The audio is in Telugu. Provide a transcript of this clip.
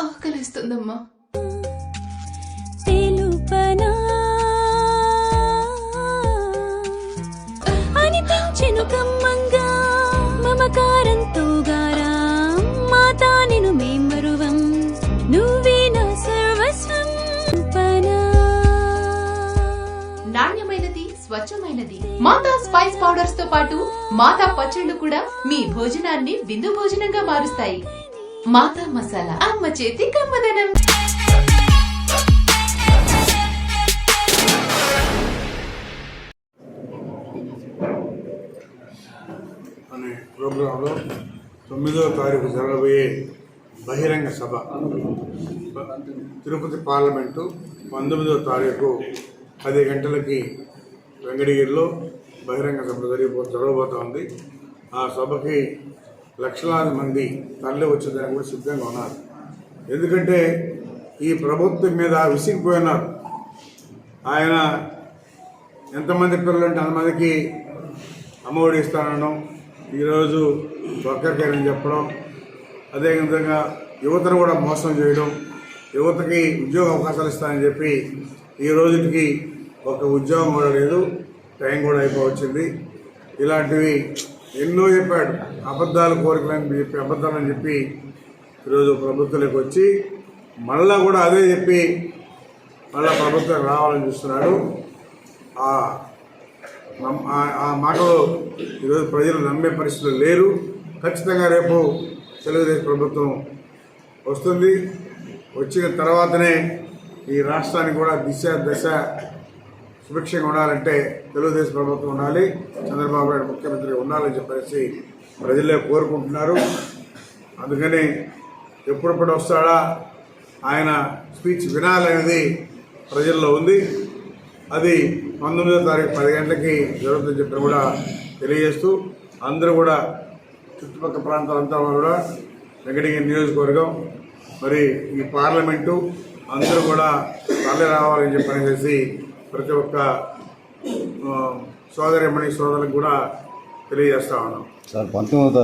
ఆకలిస్తుందమ్మా. తెలుపనా? అనిపించెను కమ్మంగా మమకారంతో గారా మాతా నిను మేమరువం నువ్వే నా సర్వస్వం పనా నాణ్యమైనది స్వచ్ఛమైనది. మాతా స్పైస్ పౌడర్స్తో పాటు మాతా పచ్చళ్ళు కూడా మీ భోజనాన్ని విందు భోజనంగా మారుస్తాయి. మాతా మసాలా అమ్మ చేతి కమ్మదనం. అనే ప్రోగ్రాంలో తొమ్మిదవ తారీఖు జరగబోయే బహిరంగ సభ. తిరుపతి పార్లమెంటు పంతొమ్మిదవ తారీఖు పది గంటలకి వెంకటగిరిలో బహిరంగ సభ జరిగిపో జరగబోతోంది ఆ సభకి లక్షలాది మంది తరలి వచ్చేదానికి కూడా సిద్ధంగా ఉన్నారు. ఎందుకంటే ఈ ప్రభుత్వం మీద విసిగిపోయినారు. ఆయన ఎంతమంది పిల్లలు అంటే అంతమందికి అమ్మఒడి ఇస్తానడం ఈరోజు ఒక్కరికైనా చెప్పడం అదేవిధంగా యువతను కూడా మోసం చేయడం యువతకి ఉద్యోగ అవకాశాలు ఇస్తానని చెప్పి ఈ రోజుకి ఒక ఉద్యోగం కూడా లేదు టైం కూడా అయిపోవచ్చింది. ఇలాంటివి ఎన్నో చెప్పాడు. అబద్ధాలు కోరికలని చెప్పి అబద్ధాలని చెప్పి ఈరోజు ప్రభుత్వంలోకి వచ్చి మళ్ళా కూడా అదే చెప్పి మళ్ళా ప్రభుత్వం రావాలని చూస్తున్నాడు. ఆ నమ్- ఆ- ఆ మాటలు ఈరోజు ప్రజలు నమ్మే పరిస్థితులు లేరు. ఖచ్చితంగా రేపు తెలుగుదేశం ప్రభుత్వం వస్తుంది. వచ్చిన తర్వాతనే ఈ రాష్ట్రానికి కూడా దిశ దశ సుభిక్షంగా ఉండాలంటే తెలుగుదేశం ప్రభుత్వం ఉండాలి చంద్రబాబు నాయుడు ముఖ్యమంత్రి ఉండాలని చెప్పేసి ప్రజలే కోరుకుంటున్నారు. అందుకని ఎప్పుడెప్పుడు వస్తాడా? ఆయన స్పీచ్ వినాలనేది ప్రజల్లో ఉంది. అది పంతొమ్మిదో తారీఖు పది గంటలకి జరుగుతుందని చెప్పి కూడా తెలియజేస్తూ అందరూ కూడా చుట్టుపక్కల ప్రాంతాలంతా కూడా వెంకటగిరి నియోజకవర్గం మరి ఈ పార్లమెంటు అందరూ కూడా తరలి రావాలని చెప్పని ప్రతి ఒక్క ఆ, సోదరిమణి సోదరులకు కూడా తెలియజేస్తా ఉన్నాం. సార్ పంతొమ్మిదో